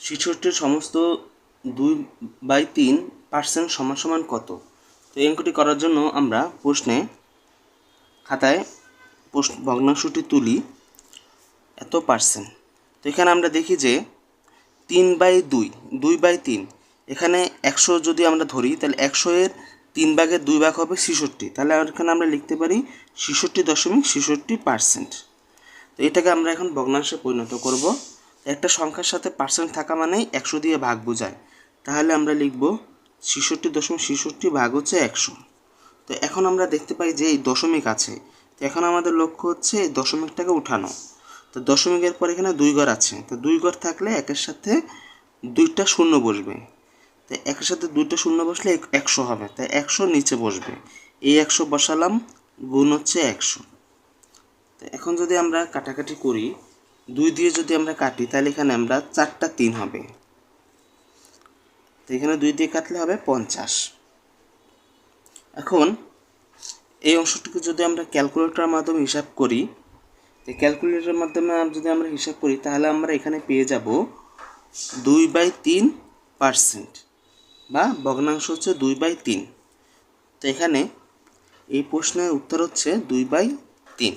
ছেষট্টির সমস্ত দুই বাই তিন পার্সেন্ট সমান সমান কত? তো এই অঙ্কটি করার জন্য আমরা প্রশ্নে খাতায় প্রশ্ন ভগ্নাংশটি তুলি। এত পার্সেন্ট। তো এখানে আমরা দেখি যে তিন বাই দুই দুই বাই তিন, এখানে একশো যদি আমরা ধরি, তাহলে একশো এর তিন ভাগের দুই ভাগ হবে ছেষট্টি। তাহলে এখানে আমরা লিখতে পারি ছেষট্টি দশমিক ছেষট্টি পার্সেন্ট। তো এটাকে আমরা এখন ভগ্নাংশে পরিণত করব। একটা সংখ্যার সাথে পার্সেন্ট থাকা মানেই একশো দিয়ে ভাগ বোঝায়। তাহলে আমরা লিখব ছেষট্টি দশমিক ছেষট্টি ভাগ হচ্ছে একশো। তো এখন আমরা দেখতে পাই যে এই দশমিক আছে। তো এখন আমাদের লক্ষ্য হচ্ছে এই দশমিকটাকে উঠানো। তো দশমিকের পর এখানে দুই ঘর আছে। তো দুই ঘর থাকলে একের সাথে দুইটা শূন্য বসবে। তো একের সাথে দুইটা শূন্য বসলে একশো হবে। তাই একশো নিচে বসবে। এই একশো বসালাম, গুণ হচ্ছে একশো। তো এখন যদি আমরা কাটাকাটি করি দুই দিয়ে যদি আমরা কাটি, তাহলে এখানে আমরা চারটা তিন হবে। তো এখানে দুই দিয়ে কাটলে হবে পঞ্চাশ। এখন, এই অংশটুকু যদি আমরা ক্যালকুলেটরের মাধ্যমে হিসাব করি, তো ক্যালকুলেটরের মাধ্যমে যদি আমরা হিসাব করি, তাহলে আমরা এখানে পেয়ে যাব দুই বাই তিন পার্সেন্ট, বা ভগ্নাংশ হচ্ছে দুই বাই তিন। তো এখানে এই প্রশ্নের উত্তর হচ্ছে দুই বাই তিন।